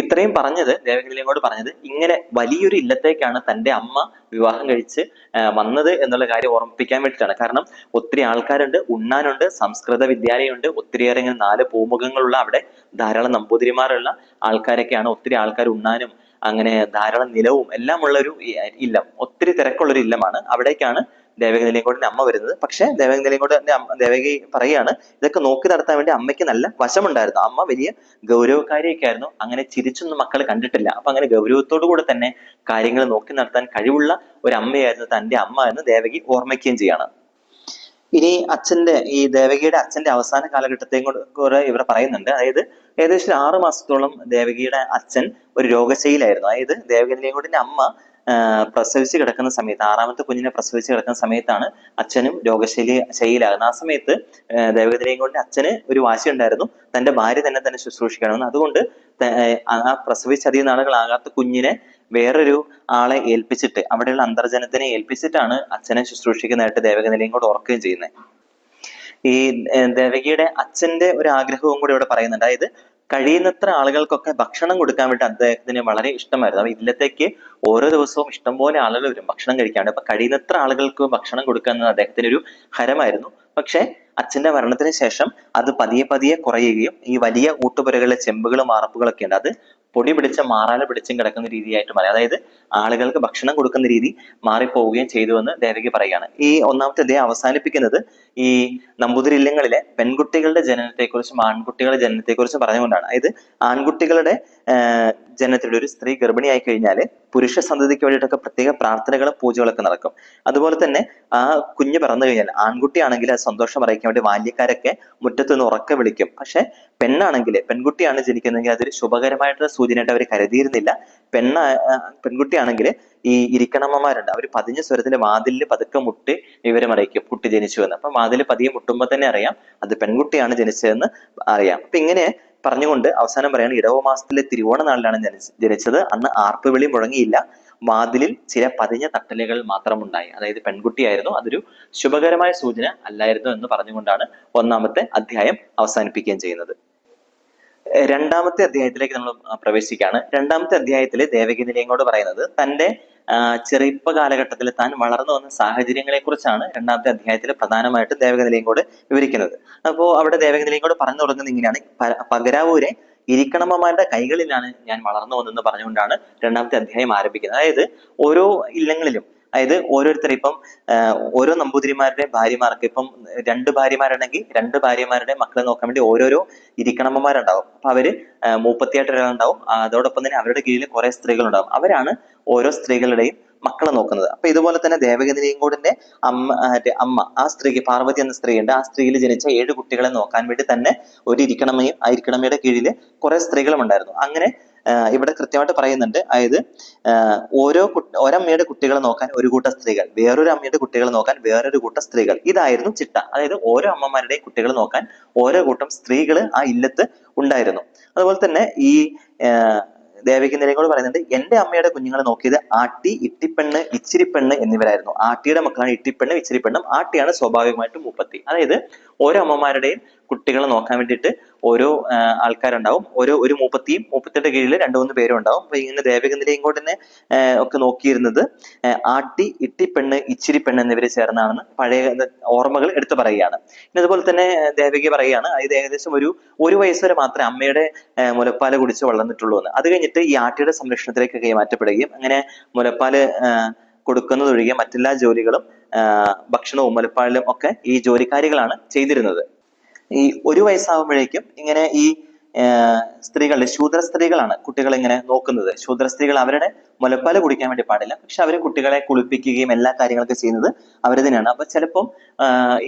ഇത്രയും പറഞ്ഞത് ദേവഗിരിയോട് പറഞ്ഞത് ഇങ്ങനെ വലിയൊരു ഇല്ലത്തേക്കാണ് തന്റെ അമ്മ വിവാഹം കഴിച്ച് വന്നത് എന്നുള്ള കാര്യം ഓർമ്മിപ്പിക്കാൻ വേണ്ടിയിട്ടാണ്. കാരണം ഒത്തിരി ആൾക്കാരുണ്ട് ഉണ്ണാനുണ്ട് സംസ്കൃത വിദ്യാലയമുണ്ട് ഒത്തിരിയേറെ ഇങ്ങനെ നാല് പൂമുഖങ്ങളുള്ള അവിടെ ധാരാളം നമ്പൂതിരിമാരുള്ള ആൾക്കാരൊക്കെയാണ്. ഒത്തിരി ആൾക്കാർ ഉണ്ണാനും അങ്ങനെ ധാരാളം നിലവും എല്ലാം ഉള്ള ഒരു ഇല്ലം ഒത്തിരി തിരക്കുള്ള ഒരു ഇല്ലമാണ്. അവിടേക്കാണ് ദേവകി നിലയങ്കോടിന്റെ അമ്മ വരുന്നത്. പക്ഷേ ദേവകി നിലയങ്കോടിന്റെ ദേവകി പറയാണ് ഇതൊക്കെ നോക്കി നടത്താൻ വേണ്ടി അമ്മയ്ക്ക് നല്ല വശമുണ്ടായിരുന്നു. അമ്മ വലിയ ഗൗരവക്കാരിയൊക്കെ ആയിരുന്നു അങ്ങനെ ചിരിച്ചൊന്നും മക്കൾ കണ്ടിട്ടില്ല. അപ്പൊ അങ്ങനെ ഗൗരവത്തോടു കൂടെ തന്നെ കാര്യങ്ങൾ നോക്കി നടത്താൻ കഴിവുള്ള ഒരു അമ്മയായിരുന്നു തന്റെ അമ്മ എന്ന് ദേവകി ഓർമ്മിക്കുകയും ചെയ്യാണ്. ഇനി അച്ഛന്റെ ഈ ദേവകിയുടെ അച്ഛന്റെ അവസാന കാലഘട്ടത്തെയും കൂടെ ഇവർ പറയുന്നുണ്ട്. അതായത് ഏകദേശം ആറു മാസത്തോളം ദേവകിയുടെ അച്ഛൻ ഒരു രോഗശൈലായിരുന്നു അതായത് ദേവകിയുടെയും കൂടി അമ്മ പ്രസവിച്ച് കിടക്കുന്ന സമയത്ത് ആറാമത്തെ കുഞ്ഞിനെ പ്രസവിച്ച് കിടക്കുന്ന സമയത്താണ് അച്ഛനും രോഗശൈലി ശൈലാകുന്നത് ആ സമയത്ത് ദേവകിയുടെയും കൊണ്ട് അച്ഛന് ഒരു വാശി ഉണ്ടായിരുന്നു. തന്റെ ഭാര്യ തന്നെ തന്നെ ശുശ്രൂഷിക്കണമെന്ന്. അതുകൊണ്ട് ആ പ്രസവിച്ച് അധികം നാളുകളാകാത്ത കുഞ്ഞിനെ വേറൊരു ആളെ ഏൽപ്പിച്ചിട്ട് അവിടെയുള്ള അന്തർജനത്തിനെ ഏൽപ്പിച്ചിട്ടാണ് അച്ഛനെ ശുശ്രൂഷിക്കുന്നതായിട്ട് ദേവക നിലയും കൂടെ ഓർക്കുകയും ചെയ്യുന്നത്. ഈ ദേവകിയുടെ അച്ഛന്റെ ഒരു ആഗ്രഹവും കൂടി ഇവിടെ പറയുന്നുണ്ട്. അതായത് കഴിയുന്നത്ര ആളുകൾക്കൊക്കെ ഭക്ഷണം കൊടുക്കാൻ വേണ്ടി അദ്ദേഹത്തിന് വളരെ ഇഷ്ടമായിരുന്നു. അപ്പൊ ഇല്ലത്തേക്ക് ഓരോ ദിവസവും ഇഷ്ടം പോലെ ആളുകൾ വരും ഭക്ഷണം കഴിക്കാണ്ട് അപ്പൊ കഴിയുന്നത്ര ആളുകൾക്ക് ഭക്ഷണം കൊടുക്കുക എന്നത് അദ്ദേഹത്തിന് ഒരു ഹരമായിരുന്നു. പക്ഷേ അച്ഛന്റെ മരണത്തിന് ശേഷം അത് പതിയെ പതിയെ കുറയുകയും ഈ വലിയ ഊട്ടുപുരകളിലെ ചെമ്പുകളും മാറപ്പുകളൊക്കെ ഉണ്ട്. അത് പൊടി പിടിച്ച മാറാല പിടിച്ചും കിടക്കുന്ന രീതിയായിട്ട് മാറി. അതായത് ആളുകൾക്ക് ഭക്ഷണം കൊടുക്കുന്ന രീതി മാറിപ്പോവുകയും ചെയ്തു എന്ന് ദേവകി പറയുകയാണ്. ഈ ഒന്നാമത്തെ അദ്ദേഹം അവസാനിപ്പിക്കുന്നത് ഈ നമ്പൂതിരില്ലങ്ങളിലെ പെൺകുട്ടികളുടെ ജനനത്തെക്കുറിച്ചും ആൺകുട്ടികളുടെ ജനനത്തെക്കുറിച്ചും പറഞ്ഞുകൊണ്ടാണ്. അതായത് ആൺകുട്ടികളുടെ ജനനത്തിലൂടെ ഒരു സ്ത്രീ ഗർഭിണിയായി കഴിഞ്ഞാൽ പുരുഷ സന്തതിക്ക് വേണ്ടിയിട്ടൊക്കെ പ്രത്യേക പ്രാർത്ഥനകളും പൂജകളൊക്കെ നടക്കും. അതുപോലെ തന്നെ ആ കുഞ്ഞ് പിറന്നു കഴിഞ്ഞാൽ ആൺകുട്ടിയാണെങ്കിൽ അത് സന്തോഷം അറിയിക്കാൻ വേണ്ടി ബാല്യക്കാരൊക്കെ മുറ്റത്തുനിന്ന് ഉറക്കെ വിളിക്കും. പക്ഷെ പെണ്ണാണെങ്കിൽ പെൺകുട്ടിയാണ് ജനിക്കുന്നതെങ്കിൽ അതൊരു ശുഭകരമായിട്ടുള്ള സൂചനയായിട്ട് അവർ കരുതിയിരുന്നില്ല. പെണ്ണ പെൺകുട്ടിയാണെങ്കിൽ ഈ ഇരിക്കണമ്മമാരുണ്ട്. അവർ പതിഞ്ഞ സ്വരത്തിൽ വാതിലിൽ പതുക്കെ മുട്ടി വിവരം അറിയിക്കും. കുട്ടി ജനിച്ചു എന്ന്. അപ്പൊ വാതിൽ പതിയെ മുട്ടുമ്പോൾ തന്നെ അറിയാം അത് പെൺകുട്ടിയാണ് ജനിച്ചതെന്ന് അറിയാം. അപ്പൊ ഇങ്ങനെ പറഞ്ഞുകൊണ്ട് അവസാനം പറയാണ് ഇടവ മാസത്തിലെ തിരുവോണ നാളിലാണ് ജനിച്ച- ജനിച്ചത്. അന്ന് ആർപ്പുവിളി മുഴങ്ങിയില്ല. വാതിലിൽ ചില പതിഞ്ഞ തട്ടലുകൾ മാത്രമുണ്ടായി. അതായത് പെൺകുട്ടിയായിരുന്നു. അതൊരു ശുഭകരമായ സൂചന അല്ലായിരുന്നു എന്ന് പറഞ്ഞുകൊണ്ടാണ് ഒന്നാമത്തെ അധ്യായം അവസാനിപ്പിക്കുകയും ചെയ്യുന്നത്. രണ്ടാമത്തെ അധ്യായത്തിലേക്ക് നമ്മൾ പ്രവേശിക്കുകയാണ്. രണ്ടാമത്തെ അധ്യായത്തിൽ ദേവകി നിലയങ്ങോട് പറയുന്നത് തന്റെ ചെറുപ്പ കാലഘട്ടത്തിൽ താൻ വളർന്നു വന്ന സാഹചര്യങ്ങളെ കുറിച്ചാണ് രണ്ടാമത്തെ അധ്യായത്തിൽ പ്രധാനമായിട്ട് ദേവക നിലയങ്കോട് വിവരിക്കുന്നത്. അപ്പോ അവിടെ ദേവക നിലയങ്കോട് പറഞ്ഞു തുടങ്ങുന്നത് ഇങ്ങനെയാണ്. പകരാവൂരെ ഇരിക്കണമ്മമാരുടെ കൈകളിലാണ് ഞാൻ വളർന്നു വന്നെന്ന് പറഞ്ഞുകൊണ്ടാണ് രണ്ടാമത്തെ അധ്യായം ആരംഭിക്കുന്നത്. അതായത് ഓരോ ഇല്ലങ്ങളിലും അതായത് ഓരോരുത്തർ ഇപ്പം ഓരോ നമ്പൂതിരിമാരുടെ ഭാര്യമാർക്ക് ഇപ്പം രണ്ട് ഭാര്യമാരുണ്ടെങ്കിൽ രണ്ട് ഭാര്യമാരുടെ മക്കളെ നോക്കാൻ വേണ്ടി ഓരോരോ ഇരിക്കണമ്മമാരുണ്ടാവും. അപ്പൊ അവർ മൂപ്പത്തിയായിട്ട് ഒരാളുണ്ടാവും അതോടൊപ്പം തന്നെ അവരുടെ കീഴിൽ കുറെ സ്ത്രീകളുണ്ടാവും. അവരാണ് ഓരോ സ്ത്രീകളുടെയും മക്കളെ നോക്കുന്നത്. അപ്പൊ ഇതുപോലെ തന്നെ ദേവകനിലയങ്കോടിന്റെ അമ്മ ആ, മറ്റേ അമ്മ ആ സ്ത്രീക്ക് പാർവതി എന്ന സ്ത്രീയുണ്ട്. ആ സ്ത്രീയിൽ ജനിച്ച ഏഴ് കുട്ടികളെ നോക്കാൻ വേണ്ടി തന്നെ ഒരു ഇരിക്കണമ്മയും ആ ഇരിക്കണമയുടെ കീഴിൽ കുറെ സ്ത്രീകളും ഉണ്ടായിരുന്നു അങ്ങനെ ഇവിടെ കൃത്യമായിട്ട് പറയുന്നുണ്ട്. അതായത് ഓരോ ഒരമ്മയുടെ കുട്ടികളെ നോക്കാൻ ഒരു കൂട്ടം സ്ത്രീകൾ വേറൊരു അമ്മയുടെ കുട്ടികളെ നോക്കാൻ വേറൊരു കൂട്ടം സ്ത്രീകൾ. ഇതായിരുന്നു ചിട്ട. അതായത് ഓരോ അമ്മമാരുടെയും കുട്ടികളെ നോക്കാൻ ഓരോ കൂട്ടം സ്ത്രീകൾ ആ ഇല്ലത്ത് ഉണ്ടായിരുന്നു. അതുപോലെ തന്നെ ഈ ആ, ദേവകി നിലയങ്ങൾ പറയുന്നുണ്ട് എന്റെ അമ്മയുടെ കുഞ്ഞുങ്ങളെ നോക്കിയത് ആട്ടി ഇട്ടിപ്പെണ്ണ് ഇച്ചിരിപ്പെണ്ണ് എന്നിവരായിരുന്നു. ആട്ടിയുടെ മക്കളാണ് ഇട്ടിപ്പെണ്ണ് ഇച്ചിരിപ്പെണ്ണും. ആട്ടിയാണ് സ്വാഭാവികമായിട്ടും മുപ്പത്തി. അതായത് ഓരോ അമ്മമാരുടെയും കുട്ടികളെ നോക്കാൻ വേണ്ടിയിട്ട് ഓരോ ആൾക്കാരുണ്ടാവും. ഓരോ ഒരു മൂപ്പത്തിയും മൂപ്പത്തിയുടെ കീഴിൽ രണ്ടു മൂന്ന് പേരും ഉണ്ടാവും. അപ്പൊ ഇങ്ങനെ ദേവകന്ദിനെയും കൂടെ തന്നെ ഒക്കെ നോക്കിയിരുന്നത്. ആട്ടി ഇട്ടിപ്പെണ്ണ് ഇച്ചിരിപ്പെണ്ണ് എന്നിവർ ചേർന്നാണെന്ന് പഴയ ഓർമ്മകൾ എടുത്തു പറയുകയാണ്. പിന്നെ അതുപോലെ തന്നെ ദേവകി പറയുകയാണ് അതായത് ഏകദേശം ഒരു ഒരു വയസ്സ് വരെ മാത്രമേ അമ്മയുടെ മുലപ്പാൽ കുടിച്ച് വളർന്നിട്ടുള്ളൂ എന്ന്. അത് കഴിഞ്ഞിട്ട് ഈ ആട്ടിയുടെ സംരക്ഷണത്തിലേക്ക് കൈമാറ്റപ്പെടുകയും അങ്ങനെ മുലപ്പാൽ കൊടുക്കുന്നതൊഴികെ മറ്റെല്ലാ ജോലികളും ഭക്ഷണവും മുലപ്പാലും ഒക്കെ ഈ ജോലിക്കാരികളാണ് ചെയ്തിരുന്നത്. ഈ ഒരു വയസ്സാകുമ്പോഴേക്കും ഇങ്ങനെ ഈ സ്ത്രീകളുടെ ശൂദ്ര സ്ത്രീകളാണ് കുട്ടികളെ ഇങ്ങനെ നോക്കുന്നത്. ശൂദ്ര സ്ത്രീകൾ അവരുടെ മുലപ്പാൽ കുടിക്കാൻ വേണ്ടി പാടില്ല. പക്ഷെ അവർ കുട്ടികളെ കുളിപ്പിക്കുകയും എല്ലാ കാര്യങ്ങളൊക്കെ ചെയ്യുന്നത് അവർ തന്നെയാണ്. അപ്പൊ ചിലപ്പം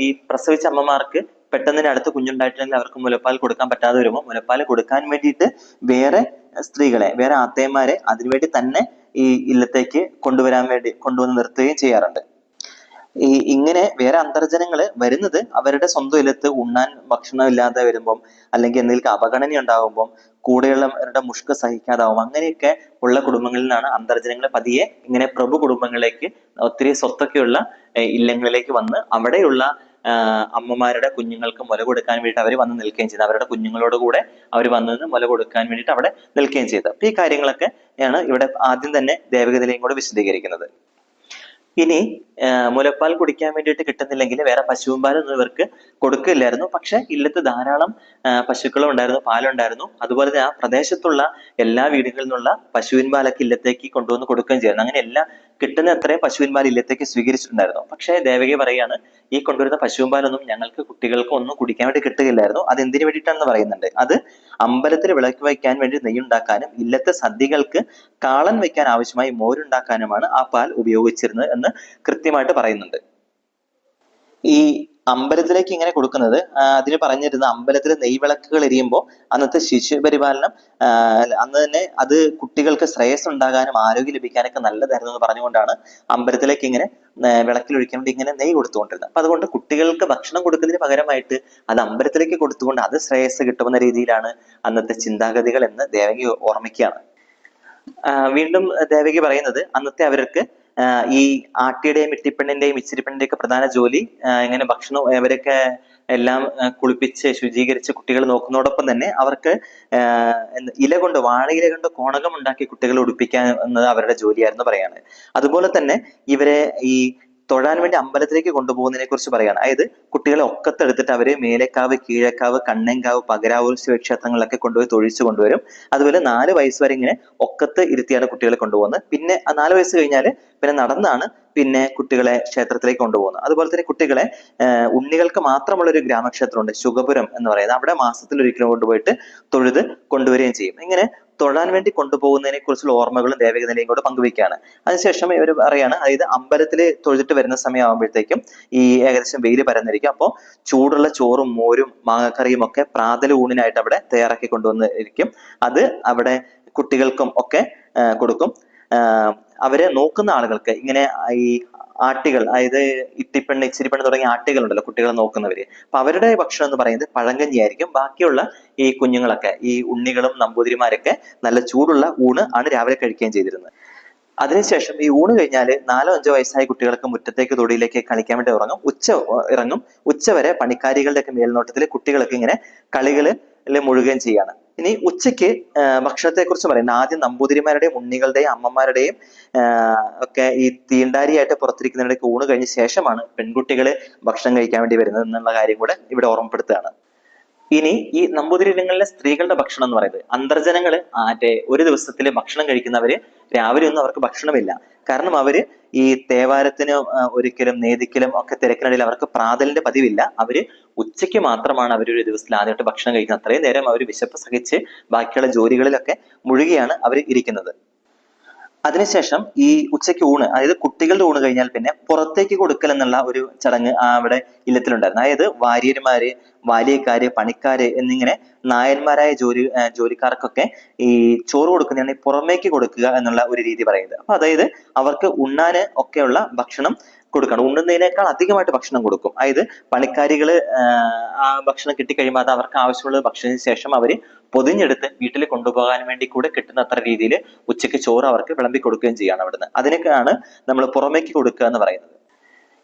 ഈ പ്രസവിച്ച അമ്മമാർക്ക് പെട്ടെന്ന് അടുത്ത് കുഞ്ഞുണ്ടായിട്ടില്ലെങ്കിൽ അവർക്ക് മുലപ്പാൽ കൊടുക്കാൻ പറ്റാതെ വരുമ്പോൾ മുലപ്പാൽ കൊടുക്കാൻ വേണ്ടിയിട്ട് വേറെ സ്ത്രീകളെ വേറെ ആത്തയന്മാരെ അതിനുവേണ്ടി തന്നെ ഈ ഇല്ലത്തേക്ക് കൊണ്ടുവരാൻ വേണ്ടി കൊണ്ടുവന്ന് നിർത്തുകയും ചെയ്യാറുണ്ട്. ഈ ഇങ്ങനെ വേറെ അന്തർജനങ്ങൾ വരുന്നത് അവരുടെ സ്വന്തം ഇല്ലത്ത് ഉണ്ണാൻ ഭക്ഷണം ഇല്ലാതെ വരുമ്പം അല്ലെങ്കിൽ എന്തെങ്കിലും അപഗണന ഉണ്ടാകുമ്പം കൂടെയുള്ളവരുടെ മുഷ്ക സഹിക്കാതാവും. അങ്ങനെയൊക്കെ ഉള്ള കുടുംബങ്ങളിൽ നിന്നാണ് അന്തർജനങ്ങൾ പതിയെ ഇങ്ങനെ പ്രഭു കുടുംബങ്ങളിലേക്ക് ഒത്തിരി സ്വത്തൊക്കെയുള്ള ഇല്ലങ്ങളിലേക്ക് വന്ന് അവിടെയുള്ള അമ്മമാരുടെ കുഞ്ഞുങ്ങൾക്ക് മുല കൊടുക്കാൻ വേണ്ടിയിട്ട് അവർ വന്ന് നിൽക്കുകയും ചെയ്തു. അവരുടെ കുഞ്ഞുങ്ങളോട് കൂടെ അവർ വന്നത് മുല കൊടുക്കാൻ വേണ്ടിയിട്ട് അവിടെ നിൽക്കുകയും ചെയ്തു. അപ്പൊ ഈ കാര്യങ്ങളൊക്കെ ആണ് ഇവിടെ ആദ്യം തന്നെ ദേവഗതിലെയും കൂടെ വിശദീകരിക്കുന്നത്. ഇനി മുലപ്പാൽ കുടിക്കാൻ വേണ്ടിയിട്ട് കിട്ടുന്നില്ലെങ്കിൽ വേറെ പശുവും പാലൊന്നും ഇവർക്ക് കൊടുക്കില്ലായിരുന്നു. പക്ഷെ ഇല്ലത്ത് ധാരാളം പശുക്കളും ഉണ്ടായിരുന്നു പാലുണ്ടായിരുന്നു. അതുപോലെ തന്നെ ആ പ്രദേശത്തുള്ള എല്ലാ വീടുകളിൽ നിന്നുള്ള പശുവിൻ പാലൊക്കെ ഇല്ലത്തേക്ക് കൊണ്ടുവന്ന് കൊടുക്കുകയും ചെയ്യുന്നു അങ്ങനെ എല്ലാ കിട്ടുന്ന അത്രയും പശുവിൻ പാൽ ഇല്ലത്തേക്ക് സ്വീകരിച്ചിട്ടുണ്ടായിരുന്നു. പക്ഷേ ദേവകി പറയാണ് ഈ കൊണ്ടുവരുന്ന പശുവിൻ പാലൊന്നും ഞങ്ങൾക്ക് കുട്ടികൾക്ക് ഒന്നും കുടിക്കാൻ വേണ്ടി കിട്ടുകയില്ലായിരുന്നു. അത് എന്തിനു വേണ്ടിയിട്ടാണെന്ന് പറയുന്നുണ്ട്. അത് അമ്പലത്തിൽ വിളക്ക് വയ്ക്കാൻ വേണ്ടി നെയ്യുണ്ടാക്കാനും ഇല്ലത്തെ സദ്യകൾക്ക് കാളൻ വയ്ക്കാൻ ആവശ്യമായി മോരുണ്ടാക്കാനുമാണ് ആ പാൽ ഉപയോഗിച്ചിരുന്നത് എന്ന് കൃത്യമായിട്ട് പറയുന്നുണ്ട്. ഈ അമ്പലത്തിലേക്ക് ഇങ്ങനെ കൊടുക്കുന്നത് അതിന് പറഞ്ഞിരുന്ന അമ്പലത്തിൽ നെയ്വിളക്കുകൾ എരിയുമ്പോൾ അന്നത്തെ ശിശു പരിപാലനം അന്ന് തന്നെ അത് കുട്ടികൾക്ക് ശ്രേയസ് ഉണ്ടാകാനും ആരോഗ്യം ലഭിക്കാനൊക്കെ നല്ലതായിരുന്നു എന്ന് പറഞ്ഞുകൊണ്ടാണ് അമ്പലത്തിലേക്ക് ഇങ്ങനെ വേണ്ടി ഇങ്ങനെ നെയ് കൊടുത്തുകൊണ്ടിരുന്നത്. അപ്പൊ അതുകൊണ്ട് കുട്ടികൾക്ക് ഭക്ഷണം കൊടുക്കുന്നതിന് പകരമായിട്ട് അത് അമ്പലത്തിലേക്ക് കൊടുത്തുകൊണ്ട് അത് ശ്രേയസ് കിട്ടുമെന്ന രീതിയിലാണ് അന്നത്തെ ചിന്താഗതികൾ എന്ന് ദേവകി ഓർമ്മിക്കുകയാണ്. വീണ്ടും ദേവകി പറയുന്നത് അന്നത്തെ അവർക്ക് ഈ ആട്ടിയുടെയും ഇട്ടിപ്പെണ്ണിന്റെയും ഇച്ചിരിപ്പെണ്ണിന്റെയും ഒക്കെ പ്രധാന ജോലി എങ്ങനെ ഭക്ഷണം അവരൊക്കെ എല്ലാം കുളിപ്പിച്ച് ശുചീകരിച്ച് കുട്ടികൾ നോക്കുന്നതോടൊപ്പം തന്നെ അവർക്ക് ഇല കൊണ്ട് വാഴയില കൊണ്ട് കോണകം ഉണ്ടാക്കി കുട്ടികളെ ഉടുപ്പിക്കാൻ എന്നത് അവരുടെ ജോലിയായിരുന്നു പറയാണ്. അതുപോലെ തന്നെ ഇവരെ ഈ തൊഴാൻ വേണ്ടി അമ്പലത്തിലേക്ക് കൊണ്ടുപോകുന്നതിനെ കുറിച്ച് പറയാണ് അതായത് കുട്ടികളെ ഒക്കത്തെടുത്തിട്ട് അവരെ മേലേക്കാവ് കീഴക്കാവ് കണ്ണൻകാവ് പകരാവൂർ ശിവക്ഷേത്രങ്ങളിലൊക്കെ കൊണ്ടുപോയി തൊഴിച്ചു കൊണ്ടുവരും. അതുപോലെ നാല് വയസ്സ് വരെ ഇങ്ങനെ ഒക്കത്ത് ഇരുത്തിയാണ് കുട്ടികളെ കൊണ്ടുപോകുന്നത്. പിന്നെ ആ നാല് വയസ്സ് കഴിഞ്ഞാൽ പിന്നെ നടന്നാണ് പിന്നെ കുട്ടികളെ ക്ഷേത്രത്തിലേക്ക് കൊണ്ടുപോകുന്നത്. അതുപോലെ തന്നെ കുട്ടികളെ ഉണ്ണികൾക്ക് മാത്രമുള്ള ഒരു ഗ്രാമക്ഷേത്രമുണ്ട് ശുഗപുരം എന്ന് പറയുന്നത്. അവിടെ മാസത്തിൽ ഒരിക്കലും കൊണ്ടുപോയിട്ട് തൊഴുത് കൊണ്ടുവരികയും ചെയ്യും. ഇങ്ങനെ തൊഴാൻ വേണ്ടി കൊണ്ടുപോകുന്നതിനെ കുറിച്ചുള്ള ഓർമ്മകളും ദേവകനിലയും കൂടെ പങ്കുവയ്ക്കുകയാണ്. അതിനുശേഷം ഇവർ പറയാണ് അതായത് അമ്പലത്തിൽ തൊഴുതിട്ട് വരുന്ന സമയമാകുമ്പോഴത്തേക്കും ഈ ഏകദേശം വെയിൽ പരന്നിരിക്കും. അപ്പോൾ ചൂടുള്ള ചോറും മോരും മാങ്ങക്കറിയും ഒക്കെ പ്രാതൽ ഊണിനായിട്ട് അവിടെ തയ്യാറാക്കി കൊണ്ടുവന്നിരിക്കും. അത് അവിടെ കുട്ടികൾക്കും ഒക്കെ കൊടുക്കും. അവരെ നോക്കുന്ന ആളുകൾക്ക് ഇങ്ങനെ ഈ ആട്ടികൾ അതായത് ഇത്തിപ്പെണ്ണ് ഇച്ചിരിപ്പെണ്ണ് തുടങ്ങിയ ആട്ടികളുണ്ടല്ലോ കുട്ടികളെ നോക്കുന്നവര്. അപ്പൊ അവരുടെ ഭക്ഷണം എന്ന് പറയുന്നത് പഴങ്കഞ്ഞി ആയിരിക്കും. ബാക്കിയുള്ള ഈ കുഞ്ഞുങ്ങളൊക്കെ ഈ ഉണ്ണികളും നമ്പൂതിരിമാരൊക്കെ നല്ല ചൂടുള്ള ഊണ് ആണ് രാവിലെ കഴിക്കുകയും ചെയ്തിരുന്നത്. അതിനുശേഷം ഈ ഊണ് കഴിഞ്ഞാൽ നാലോ അഞ്ചോ വയസ്സായ കുട്ടികൾക്ക് മുറ്റത്തേക്ക് തൊടിയിലേക്ക് കളിക്കാൻ വേണ്ടി ഇറങ്ങും ഉച്ച ഇറങ്ങും. ഉച്ചവരെ പണിക്കാരികളുടെ ഒക്കെ മേൽനോട്ടത്തിൽ കുട്ടികളൊക്കെ ഇങ്ങനെ കളികളിൽ മുഴുകുകയും ചെയ്യാണ്. ഇനി ഉച്ചയ്ക്ക് ഭക്ഷണത്തെ കുറിച്ച് പറയുന്നത് ആദ്യം നമ്പൂതിരിമാരുടെയും ഉണ്ണികളുടെയും അമ്മമാരുടെയും ഒക്കെ ഈ തീണ്ടാരിയായിട്ട് പുറത്തിരിക്കുന്നവരുടെയൊക്കെ ഊണ് കഴിഞ്ഞ ശേഷമാണ് പെൺകുട്ടികൾ ഭക്ഷണം കഴിക്കാൻ വേണ്ടി വരുന്നത് എന്നുള്ള കാര്യം കൂടെ ഇവിടെ ഓർമ്മപ്പെടുത്തുകയാണ്. ഇനി ഈ നമ്പൂതിരിങ്ങളിലെ സ്ത്രീകളുടെ ഭക്ഷണം എന്ന് പറയുന്നത് അന്തർജനങ്ങൾ മറ്റേ ഒരു ദിവസത്തിൽ ഭക്ഷണം കഴിക്കുന്നവര് രാവിലെ ഒന്നും അവർക്ക് ഭക്ഷണമില്ല. കാരണം അവർ ഈ തേവാരത്തിന് ഒരിക്കലും നേതിക്കലും ഒക്കെ തിരക്കിനിടയിൽ അവർക്ക് പ്രാതലിന്റെ പതിവില്ല. അവർ ഉച്ചയ്ക്ക് മാത്രമാണ് അവർ ഒരു ദിവസത്തിൽ ആദ്യമായിട്ട് ഭക്ഷണം കഴിക്കുന്നത്. അത്രയും നേരം അവർ വിശപ്പ് സഹിച്ച് ബാക്കിയുള്ള ജോലികളിലൊക്കെ മുഴുകിയാണ് അവർ ഇരിക്കുന്നത്. അതിനുശേഷം ഈ ഉച്ചയ്ക്ക് ഊണ് അതായത് കുട്ടികളുടെ ഊണ് കഴിഞ്ഞാൽ പിന്നെ പുറത്തേക്ക് കൊടുക്കൽ എന്നുള്ള ഒരു ചടങ്ങ് അവിടെ ഇല്ലത്തിലുണ്ടായിരുന്നു. അതായത് വാര്യന്മാര് വാലിയക്കാര് പണിക്കാര് എന്നിങ്ങനെ നായന്മാരായ ജോലി ജോലിക്കാർക്കൊക്കെ ഈ ചോറ് കൊടുക്കുന്നതാണ് പുറമേക്ക് കൊടുക്കുക എന്നുള്ള ഒരു രീതി പറയുന്നത്. അപ്പൊ അതായത് അവർക്ക് ഉണ്ണാന് ഒക്കെയുള്ള ഭക്ഷണം കൊടുക്കണം. ഉണ്ണുന്നതിനേക്കാൾ അധികമായിട്ട് ഭക്ഷണം കൊടുക്കും. അതായത് പണിക്കാരികൾ ആ ഭക്ഷണം കിട്ടിക്കഴിയുമ്പോൾ അത് അവർക്ക് ആവശ്യമുള്ള ഭക്ഷണത്തിന് ശേഷം അവർ പൊതിഞ്ഞെടുത്ത് വീട്ടിൽ കൊണ്ടുപോകാൻ വേണ്ടി കൂടെ കിട്ടുന്ന അത്ര രീതിയിൽ ഉച്ചയ്ക്ക് ചോറ് അവർക്ക് വിളമ്പി കൊടുക്കുകയും ചെയ്യാണ് അവിടുന്ന്. അതിനൊക്കെയാണ് നമ്മൾ പുറമേക്ക് കൊടുക്കുക എന്ന് പറയുന്നത്.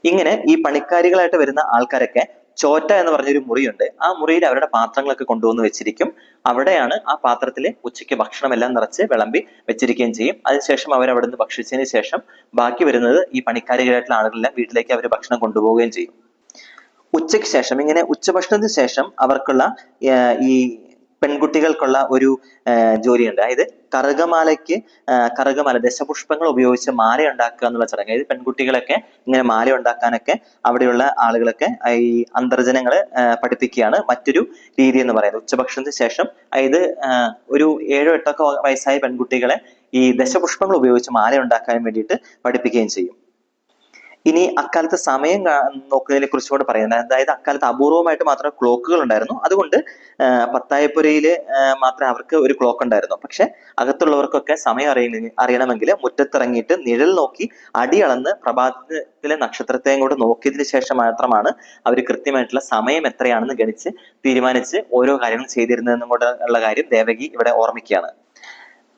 ഇങ്ങനെ ഈ പണിക്കാരികളായിട്ട് വരുന്ന ആൾക്കാരൊക്കെ ചോറ്റ എന്ന് പറഞ്ഞൊരു മുറിയുണ്ട്. ആ മുറിയിൽ അവരുടെ പാത്രങ്ങളൊക്കെ കൊണ്ടുവന്ന് വെച്ചിരിക്കും. അവിടെയാണ് ആ പാത്രത്തിൽ ഉച്ചയ്ക്ക് ഭക്ഷണമെല്ലാം നിറച്ച് വിളമ്പി വെച്ചിരിക്കുകയും ചെയ്യും. അതിനുശേഷം അവർ അവിടെ ഭക്ഷിച്ചതിന് ശേഷം ബാക്കി വരുന്നത് ഈ പണിക്കാരികളായിട്ടുള്ള ആളുകളെല്ലാം വീട്ടിലേക്ക് അവർ ഭക്ഷണം കൊണ്ടുപോവുകയും ചെയ്യും. ഉച്ചയ്ക്ക് ശേഷം ഇങ്ങനെ ഉച്ചഭക്ഷണത്തിന് ശേഷം അവർക്കുള്ള ഈ പെൺകുട്ടികൾക്കുള്ള ഒരു ജോലിയുണ്ട്. അതായത് കറുകമാലയ്ക്ക് കറുകമാല ദശപുഷ്പങ്ങൾ ഉപയോഗിച്ച് മാല ഉണ്ടാക്കുക എന്നുള്ള ചടങ്ങ്. അതായത് പെൺകുട്ടികളൊക്കെ ഇങ്ങനെ മാല ഉണ്ടാക്കാനൊക്കെ അവിടെയുള്ള ആളുകളൊക്കെ ഈ അന്തർജനങ്ങളെ പഠിപ്പിക്കുകയാണ് മറ്റൊരു രീതി എന്ന് പറയുന്നത്. ഉച്ചഭക്ഷണത്തിന് ശേഷം അതായത് ഒരു ഏഴോ എട്ടോ ഒക്കെ വയസ്സായ പെൺകുട്ടികളെ ഈ ദശപുഷ്പങ്ങൾ ഉപയോഗിച്ച് മാല ഉണ്ടാക്കാൻ വേണ്ടിയിട്ട് പഠിപ്പിക്കുകയും ചെയ്യും. ഇനി അക്കാലത്ത് സമയം നോക്കുന്നതിനെ കുറിച്ചുകൂടെ പറയുന്നത്. അതായത് അക്കാലത്ത് അപൂർവമായിട്ട് മാത്രമേ ക്ലോക്കുകൾ ഉണ്ടായിരുന്നു. അതുകൊണ്ട് പത്തായപ്പുരയിൽ മാത്രമേ അവർക്ക് ഒരു ക്ലോക്ക് ഉണ്ടായിരുന്നു. പക്ഷെ അകത്തുള്ളവർക്കൊക്കെ സമയം അറിയ അറിയണമെങ്കിൽ മുറ്റത്തിറങ്ങിയിട്ട് നിഴൽ നോക്കി അടിയളന്ന് പ്രഭാതത്തിലെ നക്ഷത്രത്തെയും കൂടെ നോക്കിയതിനു ശേഷം മാത്രമാണ് അവർ കൃത്യമായിട്ടുള്ള സമയം എത്രയാണെന്ന് ഗണിച്ച് തീരുമാനിച്ച് ഓരോ കാര്യങ്ങളും ചെയ്തിരുന്നതെന്നും കൂടെ ഉള്ള കാര്യം ദേവകി ഇവിടെ ഓർമ്മിക്കുകയാണ്.